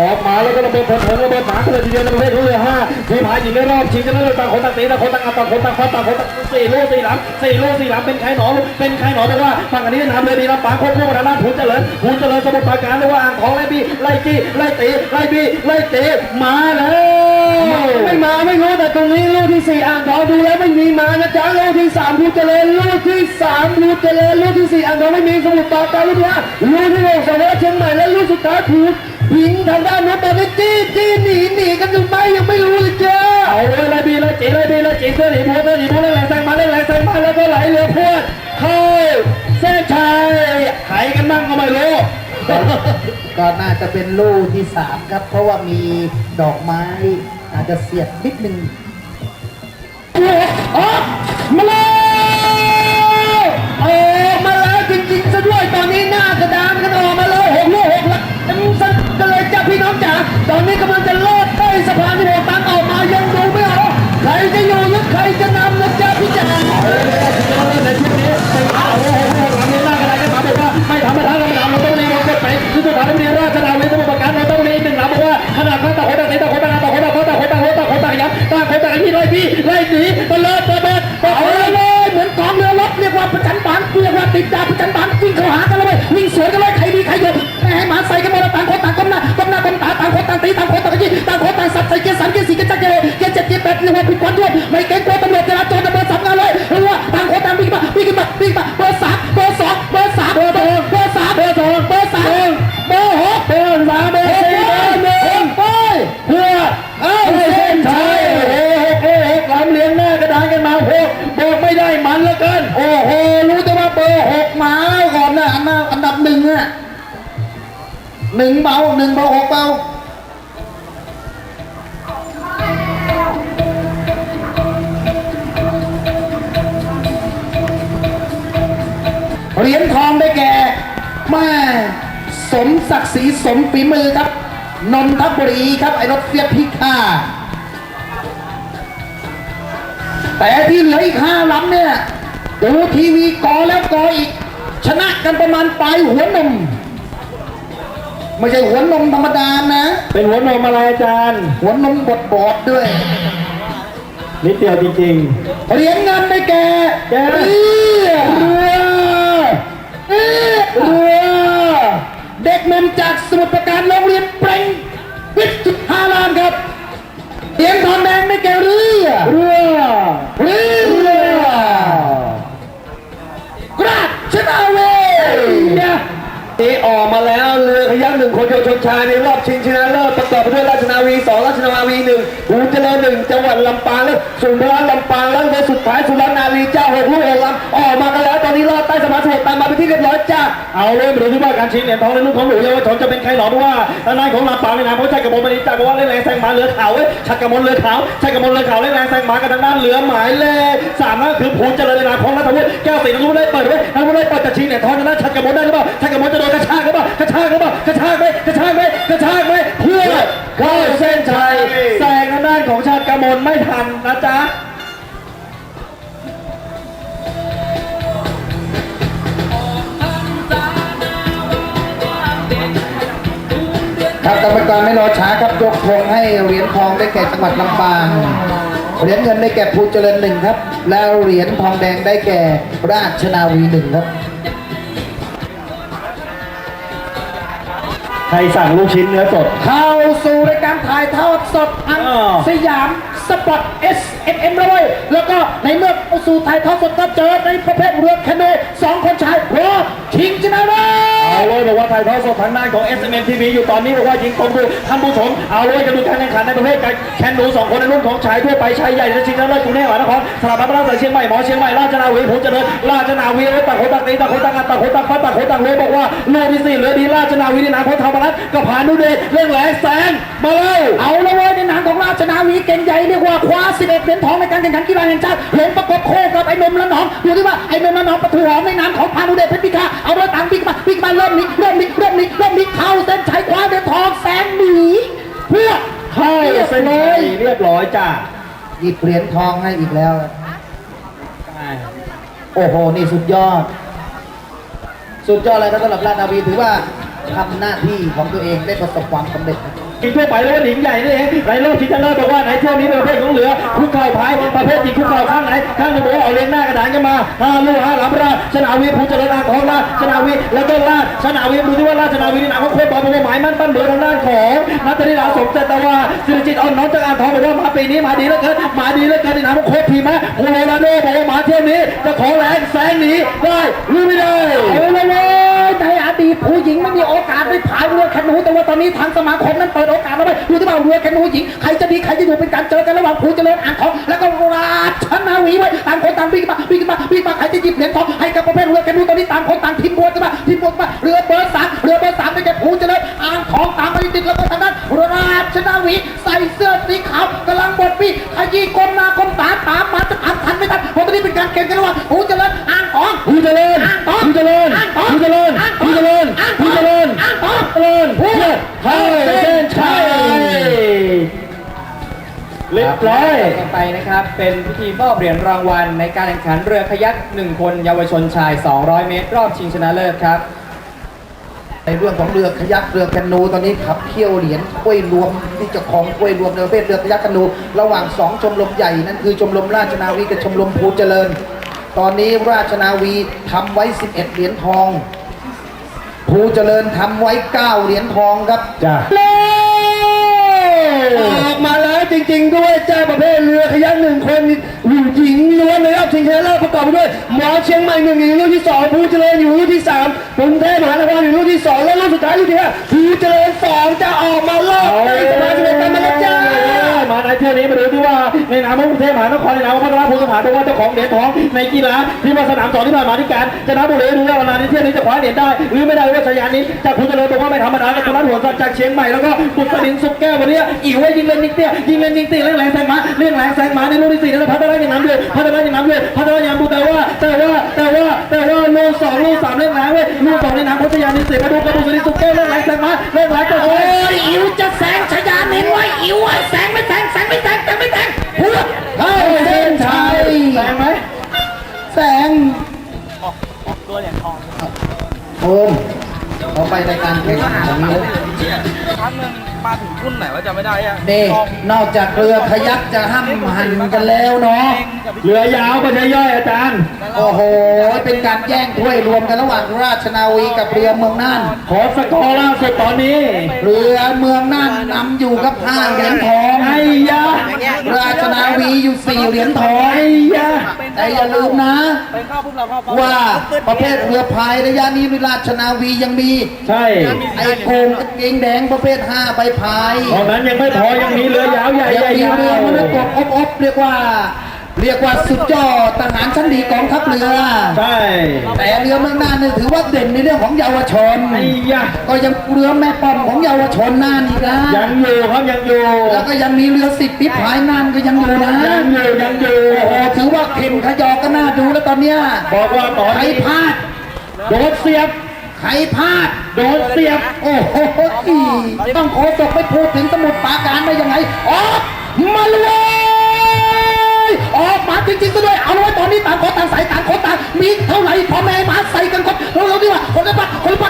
ออกมาแล้วก็ระเบิดเพลิงระเบิดหมากันเลยทีเดียวในประเภทรุ่นเรือห้าทีมหายหญิงในรอบชิงชนะเลิศต่างคนต่างตีต่างคนต่างอัดต่างคนต่างฟัดต่างคนต่างสี่ลูกสี่หลังสี่ลูกสี่หลังเป็นใครหนอเป็นใครหนอบอกว่าฝั่งอันนี้นำเลยดีรับปากควบคู่กับทางด้านผูเจริญผูเจริญสมุทรปราการเรียกว่าอ่างทองไล่บี้ไล่จี้ไล่ตีไล่บี้ไล่ตีมาแล้วไม่มาไม่รู้แต่ตรงนี้ลูกที่สี่อ่างทองดูแล้วไม่มีมานะจ๊ะลูกที่สามภูเจริญลูกที่สามภูเจริญลูกที่สี่อ่างทองไม่มีสมุทรปราการลูกที่ห้าลูกที่หกสองร้อยเชียงใหม่และลูกสุดท้ายภู หิงทางด้านนู้นตอนนี้จี้จี้หนีหนีกันอยู่ไหมยังไม่รู้เลยเจ้าเอาเลยไล่บี้ไล่จีไล่บี้ไล่จีเสื้อหนีผูเสื้อหนีผูเล่นแรงแซงมาเล่นแรงแซงมาแล้วก็ไหลเรือพวดเข้าเส้นชัยไขกันบ้างก็ไม่รู้ก็น่าจะเป็นลูกที่สามครับ เพราะว่ามีดอกไม้อาจจะเสียดนิดนึงออกมาเลยออกมาแล้วจริงๆซะด้วยตอนนี้หน้ากระดานกันออกมาเลย พี่น้องจ๋าตอนนี้กำลังจะลอดใต้สะพานที่หกตังออกมายังดูไม่ออกใครจะอยู่หรือใครจะนำนะจ๊ะพี่จ๋าในชุดนี้เป็นข่าวว่าหหลังนี้น้ากระดานกันมาบอกว่าไม่ธรรมดาธรรมดาเราต้องรีบกดไปคือสุดท้ายมีราชนาวีสมุทรปราการเราต้องรีบหนึ่งหลังบอกว่าขนาดข้างตาคนต่างต่างคนต่างต่างคนต่างคนต่างคนต่างคนต่างคนต่างยับต่างคนต่างที่ไล่พี่ไล่หนีตะเลิดตะเบิดเอาเลยเหมือนกองเรือรบเรียกว่าประจันบานเรียกว่าติดดาประจันบานวิ่งเข้าหากันเลยวิ่ คนต่ายี่ต่างคนต่างสับใส่เกสามเกสี่เกจักเกียร์เกเจ็ดเกแปดเรียกว่าผิดกฎด้วยไม่เกรงกลัวตำรวจจราจรตำรวจสามงานเลยรียกว่าต่างคนต่างวิ่งมาวิ่งมาวิ่งมาเบอร์สามเบอร์สองเบอร์สามเบอร์สองเบอร์สามเบอร์สองเบอร์สามเบอร์หกเบอร์สามเบอร์สี่เบอร์หนึ่งไปเพื่อเอาเส้นชัยโอ้โหโอ้โหลำเลี้ยงหน้ากระดานกันมาโอ้โหบอกไม่ได้มันเหลือเกินโอ้โหรู้แต่ว่าเบอร์หกมาก่อนนะอันดับหนึ่งอะหนึ่งเบาหนึ่งเบาหกเบา เหรียญทองได้แก่แม่สมศักดิ์ศรีสมฝีมือครับ นนทบุรีครับไอ้รถเฟียสพิฆาตแต่ที่เหลืออีกห้าลำเนี่ยดูทีวีกอแล้วกออีก ชนะกันประมาณปลายหัวนมไม่ใช่หัวนมธรรมดานะ เป็นหัวนมอะไรอาจารย์ หัวนมบดบอดๆด้วย นิดเดียวจริงเหรียญเงินได้แก่แก่เรือ เด็กนำจากสมุทรปราการโรงเรียนเปรงวิทย์จุฬาลามครับเตียงทองแดงไม่แก่เรือเรือเรือ หนึ่งคนเยาวชนชายในรอบชิงชนะเลิศประกอบไปด้วยราชนาวีสองราชนาวีหนึ่งภูเจริญหนึ่งจังหวัดลำปางและสุนทรลำปางแล้วในสุดท้ายสุรนารีเจ้าหกลูกหกลำออกมากันแล้วตอนนี้รอดใต้สะพานสมุทรตามมาเป็นที่เรียบร้อยจ้าเอาเลยมาดูที่ว่าการชิงเหรียญทองในรุ่นของหนูเยาวชนจะเป็นใครหนอเพราะว่าทนายของลำปางในนามเพราะชัยกระมลมณีจากบอกว่าเล่นแรงแซงมาเรือขาวเว้ยชัยกระมวลเรือขาวชัยกระมวลเรือขาวเล่นแรงแซงมากันทางด้านเรือหมายเลขสามนั่นคือภูเจริญในนามของนัทวุฒิแก้วศรีนัทวุฒิได้เปิดไว้นัทวุฒิได้เปิดจะชิงเหรียญทองทางด้านชัยกระมวลได้หรือเปล่าชัยกระมวลจะโดนกระชากหรือเปล่ากระชากหรือเปล่ากระชากไหมกระชากไหมกระชากไหมเพื่อเข้าเส้นชัยแซงทางด้านของชัยกระมลไม่ทันนะจ๊ะครับกรรมการไม่รอช้าครับยกธงให้เหรียญทองได้แก่จังหวัดลำปางเหรียญเงินได้แก่ภูเจริญหนึ่งครับ แล้วเหรียญทองแดงได้แก่ราชนาวีหนึ่งครับ ใครสั่งลูกชิ้นเนื้อสด เข้าสู่รายการถ่ายทอดสดอันอ้าว สยามสปอร์ต S M M เลยแล้วก็ในเมื่อเข้าสู่ถ่ายทอดสดก็เจอในประเภทเรือแคนูสองคนชายรอชิงชนะเลิ เอาเลยบอกว่าถ่ายทอดสดทางด้านของ s m n TV อยู่ตอนนี้บอกว่ายิงตรงดูท่านผู้ชมเอาเลยกันดูการแข่งขันในประเภทการแข่งหนูสองคนในรุ่นของชายทั่วไปชายใหญ่และชิงชนะเลิศกรุงเทพมหานครสถาบันพระราชเชียงใหม่หมอเชียงใหม่ราชนาวีผมเจริญราชนาวีต่างคนต่างตีต่างคนต่างอัดต่างคนต่างฟัดต่างคนต่างเลยบอกว่าเรือที่สี่เรือดีราชนาวีในนามของธรรมรัตน์กับพานุเดชเรื่องแหลกแสงมาเลยเอาละเว้ยในนามของราชนาวีเก่งใหญ่เรียกว่าคว้า11เหรียญทองในการแข่งขันกีฬาแห่งชาติลงประกบโคกับไอ้นมละหนองดูที่ว่าไอ้นมละหนองปะถูหอมในนามของพานุเดชเพชรพิฆาเอาด้วยต่างวิ่งมาวิ่งมาเริ่มนี้เริ่มนี้เริ่มนี้เริ่มนี้เข้าเส้นชัยคว้าเหรียญทองแสงหนีเพื่อเข้าเส้นชัยเรียบร้อยจ้าหยิบเหรียญทองให้อีกแล้วโอ้โหนี่สุดยอด สุดยอดเลยครับสำหรับราชนาวีถือว่าทำหน้าที่ของตัวเองได้ประสบความสำเร็จ กินทั่วไปแล้วหนิงใหญ่นี่เองไรโลกชิงชนะเลิศบอกว่าไหนเที่ยวนี้เป็นประเภทของเหลือคุกเข่าพายประเภทจริงคุกเข่าข้างไหนข้างหนึ่งบอกว่าเอาเลี้ยงหน้ากระดานกันมาห้าลูกห้าหลับราชนาวีภูเจริญอ่างทองราชนาวีแล้วก็ราชนาวีดูที่ว่าราชนาวีนี่หนักของโคตรบอลเป็นหมายมั่นปั้นเบือทางด้านของนัทธนิราสมเจตว่าสิริจิตอ่อนน้องจากอ่างทองบอกว่ามาปีนี้มาดีเหลือเกินมาดีเหลือเกินในนามของโค้ชทีมนะโคโลราโดบอกว่ามาเที่ยวนี้จะขอแรงแสงหนีได้หรือไม่ได้เอาละเว้ย ตผู้หญิงไม่มีโอกาสได้ผายเรือแคนูแต่ว่าตอนนี้ทางสมาคมนั้นเปิดโอกาสแล้วไปดูที่ว่าเรือแคนูหญิงใครจะดีใครจะอยู่เป็นการเจอกันระหว่างภูเจริญอ่างทองแล้วก็ราชนาวีไว้ต่างคนต่างวิ่งมาวิ่งมาวิ่งมาใครจะหยิบเหรียญทองให้กับประเภทเรือแคนูตอนนี้ต่างคนต่างทีมบวชกันมาทีมบวชกันมาเรือเบอร์สามเรือเบอร์สามได้แก่ภูเจริญอ่างทองตามไปติดแล้วก็ทางด้านราชนาวีใส่เสื้อสีขาวกำลังบดปีขยี้ก้มหน้าก้มตาตามมาจะ ทันทันไม่ทันเพราะตอนนี้เป็นการแข่งกันระหว่างภูเจริญอ่างทองผู้เจริญอ่างทองผู้เจริญอ่างทองผู้เจริญอ่างทองผู้เจริญอ่างทองผู้เจริญอ่างทองเจริญเพื่อไทยเส้นชัยเรียบร้อยต่อไปนะครับ เป็นพิธีมอบเหรียญรางวัลในการแข่งขันเรือขยักหนึ่งคนเยาวชนชาย 200 เมตร รอบชิงชนะเลิศครับ ในเรื่องของเรือขยักเรือแคนูตอนนี้ขับเที่ยวเหรียญกล้วยรวมที่จะของกล้วยรวมในประเภทเรือขยักแคนู ระหว่างสองชมรมใหญ่นั่นคือชมรมราชนาวีกับชมรมภูเจริญ ตอนนี้ราชนาวีทำไว้ 11 เหรียญทองภูเจริญทำไว้ 9 เหรียญทองครับจ้า ออกมาแล้วจริง ๆ ด้วยเจ้าประเภทเรือขยักหนึ่งคนอยู่หญิงล้วนเลยครับชิงชนะเลิศประกอบไปด้วยหมอเชียงใหม่หนึ่งอยู่รุ่นที่สองภูเจริญอยู่รุ่นที่สามกรุงเทพมหานครอยู่รุ่นที่สองและรุ่นสุดท้ายรุ่นที่ห้าภูเจริญสองจะออกมารอบในสมาชิกกันมาแล้วจ้า ในเที่ยวนี้มาดูที่ว่าในนามของกรุงเทพมหานครในนามของพัฒนาภูสถานเป็นว่าเจ้าของเหรียญทองในกีฬาที่มาสนามสองที่ผ่านมาที่การชนะบุรีดูแล้ววันนี้เที่ยวนี้จะคว้าเหรียญได้ หรือไม่ได้ว่าชยานี้จากภูเจริญบอกว่าไม่ธรรมดากับคุณรัตน์หัวสัตว์จากเชียงใหม่แล้วก็บุตรดินสุกแก้ววันนี้อีกไว้ยิงเล่นนิกเตี้ยยิงเล่นยิงตีเล่นแรงแซงมาเล่นแรงแซงมาในลูกที่สี่แล้วพัฒนาอย่างน้ำเลยพัฒนาอย่างน้ำเลยพัฒนาอย่างบุแต่ว่าแต่ว่าแต่ว่าแต่ว่าลูกสองลูกสามเล่นแรงเว้ยลูกสองในน้ำพัทยานิเสียมาดูกระดูกดินสุกแก้วเล่นแรงแซงมาเล่นแรงก็โอ้ยอิวจะแสงชยาน้นไว้อิวไว้แสงไม่แสงแสงไม่แสงแสงไม่แสงพูดเข้าเส้นชัยแสงไหมแสงออกตัวเหรียญทองโอมเขาไปรายการแข่งขันนี้ครั้งหนึ่งมาถึงรุ่นไหนว่าจะไม่ได้อะนี่นอกจากเรือขยักจะห้ามหันกันแล้วเนาะเรือยาวก็ใช่ย่อยอาจารย์ โอ้โห เป็นการแย่งถ้วยรวมกันระหว่างราชนาวีกับเรือเมืองน่าน ขอสกอร์ล่าสุดตอนนี้ เรือเมืองน่านนำอยู่กับห้าเหรียญทองไอ้ยาราชนาวีอยู่สี่เหรียญทองไอ้ยาแต่อย่าลืมนะไปเข้าปุ๊บเราเข้าปั๊บว่าประเภทเรือพายระยะนี้ราชนาวียังมี ใช่ไอ้โกงกางเกงแดงประเภทห้าใบพายตอนนั้นยังไม่พอยังมีเรือยาวใหญ่ยัใหญ่งมียาวเรือมนุษย์กบอบอบเรียกว่า เรียกว่าสุดยอดทหารชั้นดีกองทัพเรือใช่แต่เรือเมืองน่านนี่ถือว่าเด่นในเรื่องของเยาวชนไอ้ยาก็ยังเรือแม่ป้อมของเยาวชนน่านอีกนะยังอยู่ครับยังอยู่แล้วก็ยังมีเรือสิบปีพายน่านก็ยังอยู่นะยังอยู่ยังอยู่โอ้โหถือว่าเข็มขยอก็น่าดูแล้วตอนเนี้ยบอกว่าตอนใครนี้พลาดโดนเสียบ ใครพลาดโดนเสียบ โอ้โหต้องโคศกไปพูดถึงสมุดปราการได้ยังไง ออกมาเลยออกมาจริงๆซะด้วย เอาเลยตอนนี้ต่างคนต่างใส่ต่างคนต่างมีเท่าไหร่พ่อแม่มาใส่กันคนเราเราดีว่าคนละบัดคนละปัด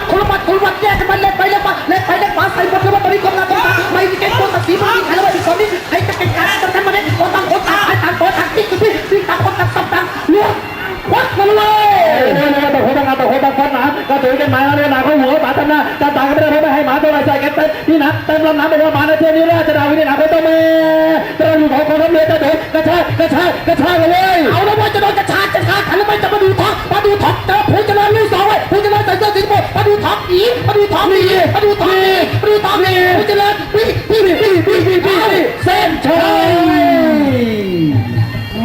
ดูท็อปอีมาดูท็อปอีมาดีผู้จริญพี่พี่พี่พี่พี่พี่พี่เส้นชัย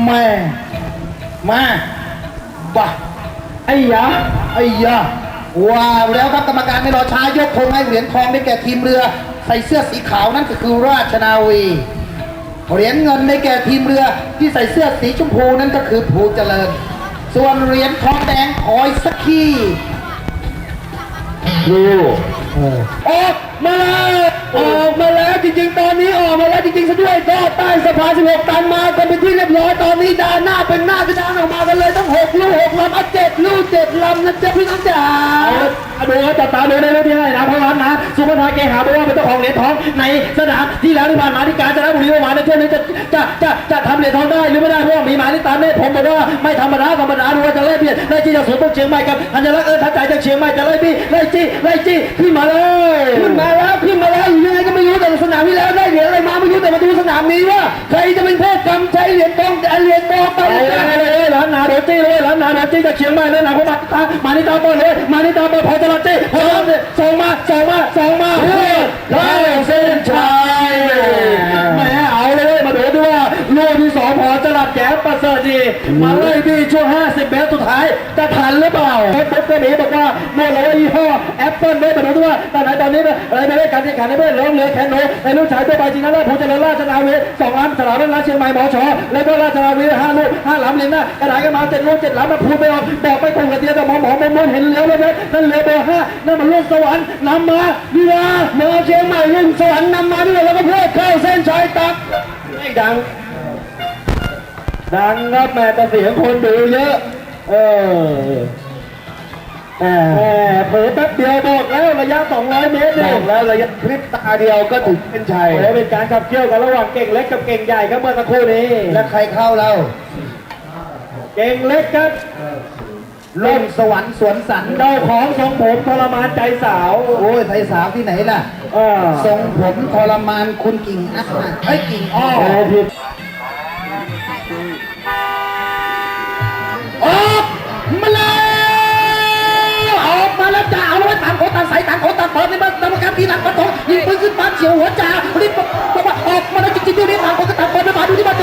แม่มาบ้าไอ้ยาไอ้ยาว้าวแล้วครับกรรมการไม่รอช้ายกธงให้เหรียญทองได้แก่ทีมเรือ ใส่เสื้อสีขาวนั่นก็คือราชนาวีเหรียญเงินได้แก่ทีมเรือที่ใส่เสื้อสีชมพูนั่นก็คือภูเจริญ ส่วนเหรียญทองแดงคอยสักขี้ ดูออกมาแล้ว ออกมาแล้วจริงๆ ตอนนี้ออกมาแล้วจริงๆซะด้วยก็ใต้สะพาน16 ตันมากันเป็นที่เรียบร้อยตอนนี้ดานหน้าเป็นหน้ากระดานออกมากันเลยทั้ง6ลูก6ลำอะเจ็ดลูกเจ็ดลำนะจ๊ะพี่น้องจ๋าดูครับจับตาดูได้เลยที่ให้นะเพราะว่านะสุภาาเกหาบอกว่าเป็นเจ้าของเหรียญทองในสนามที่แล้วที่ผ่านมาที่กาญจนบุรีเมื่อวานในเที่ยวนี้จะจะจะจะทำเหรียญทองได้หรือไม่ได้เพราะว่ามีหมายที่ตามได้ผมบอกว่าไม่ธรรมดาธรรมดาดูว่าจะไล่เบียดไล่จี้จากสวนต้นเชียงใหม่กับอัญลักษณ์เอิญทัศใจจากเชียงใหม่จะไล่บี้ไล่จี้ไล่จี้ขึ้นมาเลยขึ้นมาแล้วขึ้นมาแล้วยังไงก็ไม่รู้แต่สนามที่แล้วได้เหรียญอะไรมาไม่รู้แต่มาดูสนามนี้ว่าใครจะเป็นผู้กำชัยเหรียญทองเหรียญทองไปเลยเลยล้านนาโรจี้เลยล้านนาโรจี้จะเชียงใหม่เลยนะเพราะมาตามานิตาบอลเลยมานิตาบอลพอจะรัดจี้พอส่งมาส่งมาส่งมาเฮ้ยแล้เส้นชัยแหมเอาเลยมาดูด้วยว่าลูกที่สอง จะรัดแก้ประเสริฐดีมาไล่บี้ช่วง 50 เมตรสุดท้ายจะทันหรือเปล่าเป๊ปก็หนีบอกว่าเมื่อเรายี่ห้อแอปเปิลได้มาดูด้วยว่าตอนไหนตอนนี้อะไรไม่ได้การแข่งขันในเพื่อนร้องเรือแคนโนในลูกชายตัวไปจริงนะล่ะผู้เจริญราชนาวีสองล้านสลามราชเชียงใหม่หมอชอแล้วก็ราชนาวีห้าลูกห้าหลำเลียงหน้ากระดาษกันมาเจ็ดลูกเจ็ดหลำมาพูดไปออกบอกไปตรงกับเดียวแต่หมอหมอมมนเห็นเรือแล้วนะนั่นเรือเบอร์ห้านั่นมันลูกสวรรค์นำมาดีว่าเมือเชียงใหม่ลูกสวรรค์นำมาด้วยแล้วก็เพื่อเข้าเส้นชัยตักไม่ดัง ดังครับแม่แต่เสียงคนดูเยอะ เออแหมเผลอแป๊บเดียวบอกแล้วระยะ 200 เมตรเนี่ยบอกแล้วระยะพริบตาเดียวก็ถึงเป็นชัย แล้วเป็นการขับเคี่ยวกันระหว่างเก่งเล็กกับเก่งใหญ่ครับเมื่อสักครู่นี้ และใครเข้าเราเก่งเล็กครับลงสวรรค์สวนสันเจ้าของทรงผมทรมานใจสาวโอ้ยไทยสาวที่ไหนล่ะ เออทรงผมทรมานคุณกิ่งอะไอ้ยกิ่งอ้อ โอ้ผิด มาเลยออกมาแล้วจ้าเอาไว้ต่างคนต่างใสต่างคนต่างเปิดในบ้านกรรมการทีหลังกระตูยิงปืนขึ้นฟ้าเฉียวหัวจ่ารีบบอกว่าออกมาแล้วจริงๆด้วยนี่ต่างคนก็ต่างเปิดในบ้านดูที่บ้าน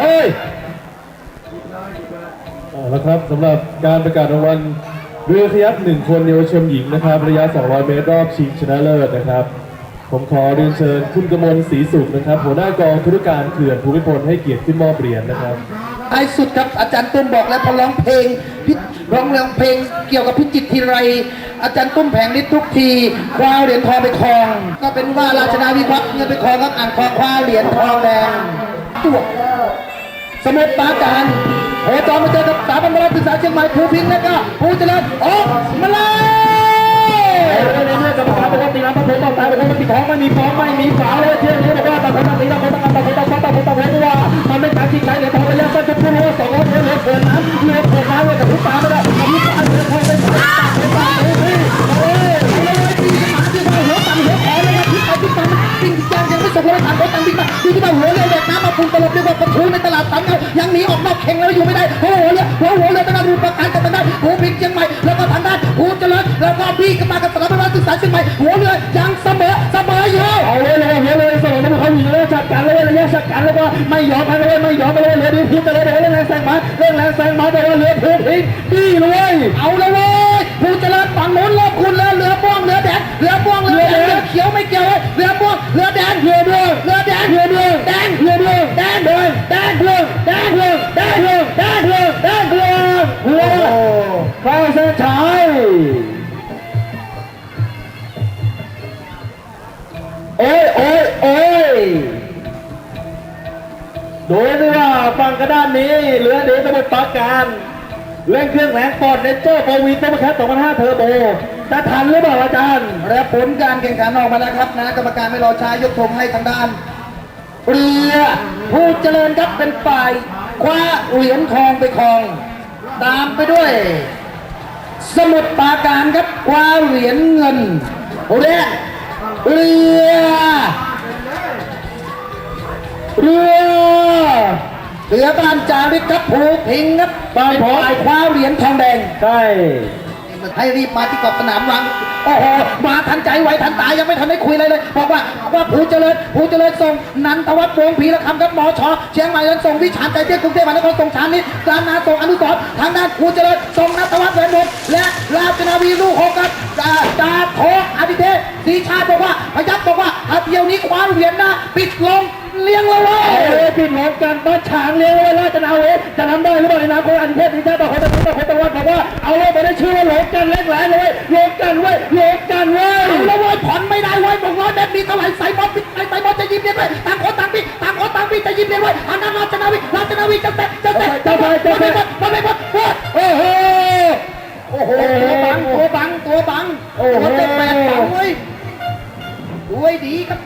เอ้ยเอาละครับสำหรับการประกาศรางวัลเรือขยักหนึ่งคนเยาวชนหญิงนะครับ ระยะ 200 เมตรรอบชิงชนะเลิศนะครับ ผมขอเรียนเชิญคุณกมลศรีสุขนะครับ หัวหน้ากองธุรการเขื่อนภูมิพลให้เกียรติขึ้นมอบเหรียญนะครับท้สุดครับอาจารย์ตุ้มบอกแล้วพอร้องเพลงพิร้องร้องเพลงเกี่ยวกับพิจิตรทีไร อาจารย์ตุ้มแผงฤทธิ์ทุกทีคว้าเหรียญทองไปครอง ก็เป็นว่าราชนาวีควักเงินไปครองครับอ่างทองคว้าเหรียญทองแดง ตัวสมุทรปราการเฮจอมมาเจอกับสถาบันบรมศึกษาเชียงใหม่ภูพิงค์แล้วก็ภูเจริญออกมาเลย ไม่ยอมไปเลยไม่ยอมไปเลยเหลือดีพุ่งไปเลยเรื่องแรงแซงมาเรื่องแรงแซงมาแต่ว่าเหลือพุ่งทิ้งดีเลยเอาเลยเว้ยภูเจริญฝั่งโน้นรอบคุณแล้วเรือป่วงเรือแดงเรือป่วงเรือแดงเรือเขียวไม่เกี่ยวเว้ยเรือป่วงเรือแดงเรือม่วยเรือแดงเรือเดือ ด้านนี้เหลือเดี๋ยวจะหมดปาการเร่งเครื่องแรงปอดเนเจอร์โปรวีนตัวแคส2005เทอร์โบจะทันหรือเปล่าอาจารย์และผลการแข่งขันออกมาแล้วครับนะกรรมการไม่รอช้ายกธงให้ทางด้านเรือผู้เจริญครับเป็นฝ่ายคว้าเหรียญทองไปครอง ตามไปด้วย สมุทรปราการครับคว้าเหรียญเงินและเรือเรือ เรือบ้านจาริกครับผูกพิงครับบ้านผมฝ่ายคว้าเหรียญทองแดงใช่ให้รีบมาที่ขอบสนามวัง โอ้โห มาทันใจไวทันตายังไม่ทันได้คุยอะไรเลย บอกว่าว่าผู้เจริญผู้เจริญส่งนันทวัฒน์วงศ์พีระคำครับหมอชอเชียงใหม่นั้นส่งวิชาญใจเตี้ยกรุงเทพมหานครส่งชานิดการนาส่งอนุสรณ์ทางด้านผู้เจริญส่งนันทวัฒน์แหวนวงศ์และราชนาวีลูกหกครับจ่าจ่าโทอาทิเทพศรีชาติบอกว่าพยัคฆ์บอกว่าถ้าเที่ยวนี้คว้าเหรียญนะปิดลง เลี้ยงเราเลยเอาเลยพี่น้องกันบ้านฉางเลี้ยงไว้ราชนาเวจะทำได้หรือเปล่าในอนาคตอันเทพที่ชาติต่อคนตะวันต่อคนตะวันบอกว่าเอาเลยไปได้ชื่อว่าหลงกันเล็กหลายเลยหลงกันเว้ยหลงกันเว้ยเอาละเว้ยผ่อนไม่ได้เว้ยบอกร้อยแบบนี้เท่าไหร่ใส่บอลปิดใส่บอลจะยิบเลี้ยงไว้ต่างคนต่างปีต่างคนต่างปีจะยิบเลี้ยงไว้อันนั้นราชนาวีราชนาวีจะเตะจะเตะจะเตะจะเตะจะเตะโอ้โหโอ้โหตัวบังตัวบังตัวบังตัวเตะแปดบังเว้ยดูให้ดีครับ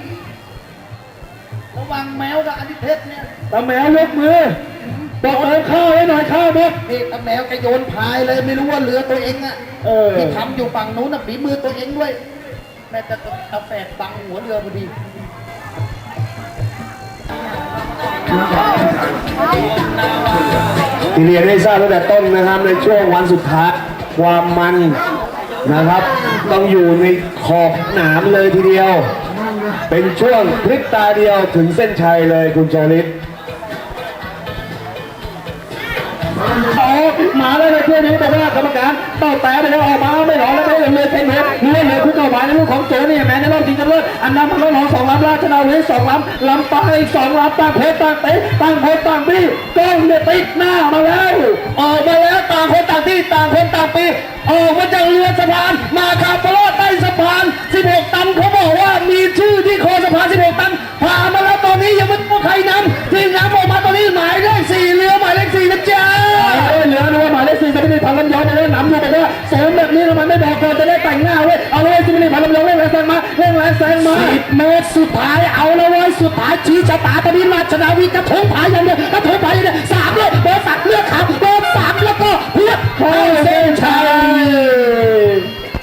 ระวังแมวกับอนิเทศเนี่ยตาแมวยกมือบอกเติมข้าวให้หน่อยข้าวหมดนี่ตาแมวแกโยนพายเลยไม่รู้ว่าเหลือตัวเองอะเออที่ทำอยู่ฝั่งนู้นน่ะฝีมือตัวเองด้วย แม่แต่ตาแฝดบังหัวเรือพอดีที่เรียนให้ทราบตั้งแต่ต้นนะครับในช่วงวันสุดท้ายความมันนะครับ ต้องอยู่ในขอบสนามเลยทีเดียว เป็นช่วงพลิกตาเดียวถึงเส้นชัยเลยคุณโจลิศโอ้มาแล้วในช่วงนี้บอกว่ากรรมการเต้าแต่ไปแล้วออกมาไม่หลอกแล้วไม่เลยเทนเนสเนื้อเหลือผู้เข้าหมายในลูกของโจนี่แม้ในรอบชิงชนะเลิศอันนำพันล้อสองลำราชนาวีสองลำลำปางอีกสองลำต่างโคต่างเตะต่างโคต่างบี้กล้องเนี่ยติดหน้ามาแล้วออกมาแล้วต่างคนต่างที่ต่างคนต่างปี ออกมาจากเรือสะพาน มาคาร์โปโลใต้สะพาน 16 ตันเขาบอกว่ามีชื่อที่คอสะพาน 16 ตันผ่ามาแล้วตอนนี้ยังไม่รู้ใครนำทีมน้ำออกมาตอนนี้หมายเลขสี่เรือหมายเลขสี่นะจ๊ะเหลือนะว่าหมายเลขสี่จะไม่ได้ทำลำยองมาแล้วนำอยู่บอกว่าเสมแบบนี้ทำไมไม่บอกก่อนจะได้แต่งหน้าเว้ยเอาเลยสิไม่ได้ทำลำยองเร่งแรงแซงมาเร่งแรงแซงมาสิบเมตรสุดท้ายเอาแล้วเว้ยสุดท้ายชี้ชะตาตอนนี้ราชนาวีกระทงผายอย่างเดียวกระทงผายอย่างเดียวสามเลยเบอร์สามเลือกขาวเบอร์สามแล้วก็เพื่อเข้าเส้นชัย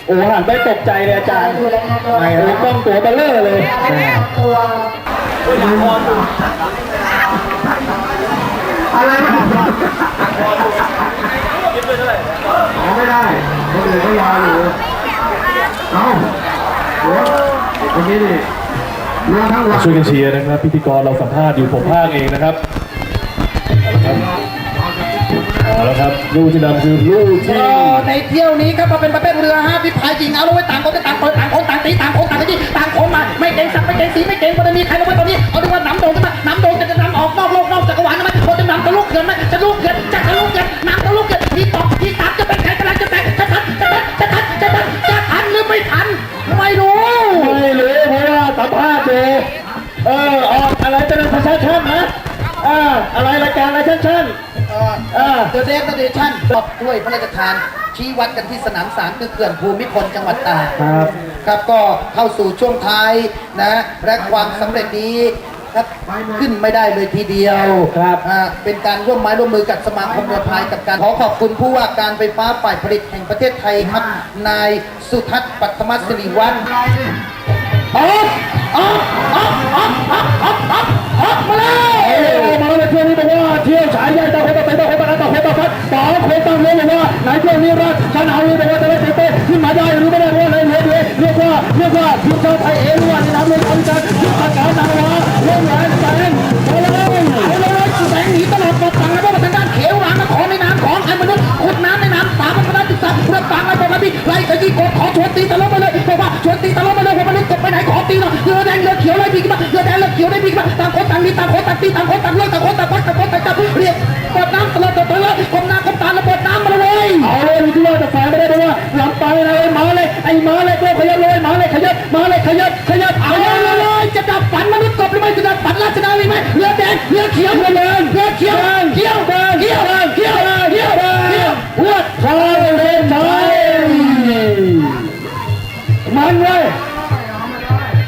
โอ้หันไปตกใจเลยอาจารย์ไม่กล้องตัวเบลเลอร์เลยไม่ได้คนอื่นเขารออยู่เอ้าเดี๋ยววันนี้นี่รวมทั้งวันช่วยกันเชียร์นะครับ พิธีกรเราสัมภาษณ์อยู่ผมภาคเองนะครับ เอาละครับลูกที่นำคือลูกที่ในเที่ยวนี้ครับมาเป็นประเภทเรือฮะที่พายจริงเอาล้วไว้ต่างคนต่างคนต่างคนต่างตีต่างคนต่างตีต่างคนมาไม่เก่งสักไม่เก่งสีไม่เก่งมันมีใครลงไปตอนนี้เอาดูว่าน้ำโดงขึ้นมาน้ำโดงจะจะนำออกนอกโลกนอกจักรวาลไหมคนจะนำทะลุเกินไหมจะลุกเกินจะทะลุเกินน้ำทะลุเกินที่ตอกที่ตับจะเป็นใครกำลังจะแตกจะทันจะทันจะทันจะทันจะทันหรือไม่ทันไม่รู้ไม่รู้เพราะว่าสัมภาษณ์อยู่เออออกอะไรจะเป็นประชาชนนะอ่าอะไรรายการอะไรชั้นๆ อ่าเดอะเดสเดชั่นมอบด้วยพระราชทาน ชี้วัดกันที่สนามสามคือเขื่อนภูมิพลจังหวัดตากครับครับก็เข้าสู่ช่วงท้ายนะและความสำเร็จนี้ครับขึ้นไม่ได้เลยทีเดียวครับอ่าเป็นการร่วมไม้ร่วมมือกับสมาคมเรือพายกับการขอขอบคุณผู้ว่าการไฟฟ้าฝ่ายผลิตแห่งประเทศไทยครับ นายสุทัศน์ปัทมศิริวัฒน์ ออกออกออกออกออกออกออกออกมาเล้วเอ้ยมาในช่วนี้บอกว่าเที่ยวฉายใหญ่ต่อคนต่อไปต่อคนต่อต่อคนต่อพัดต่อคนต่อเรือบอกว่าในช่วนี้รัฐชนะเอาบอกว่าจะได้เตะขึ้นมาได้หรือไม่ได้เพราะว่าในเรือเรือเรียกว่าเรียกว่าทีมชาติไทยเองว่าในนามเรือทำการยุทธการนาวาเรื่องแรงแซงไปเลย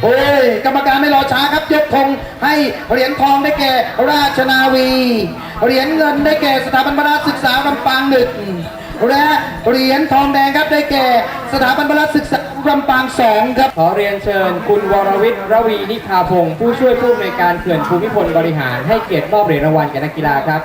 โอ้ยกรรมการไม่รอช้าครับยกธงให้เหรียญทองได้แก่ราชนาวี เหรียญเงินได้แก่สถาบันพระศึกษาลำปางหนึ่งและเหรียญทองแดงครับได้แก่สถาบันพระศึกษาลำปางสองครับ ขอเรียนเชิญคุณวรวิทย์ระวีนิพาพงศ์ผู้ช่วยผู้อำนวยการเขื่อนภูมิพลบริหารให้เกียรติมอบเหรียญรางวัลแก่นักกีฬาครับ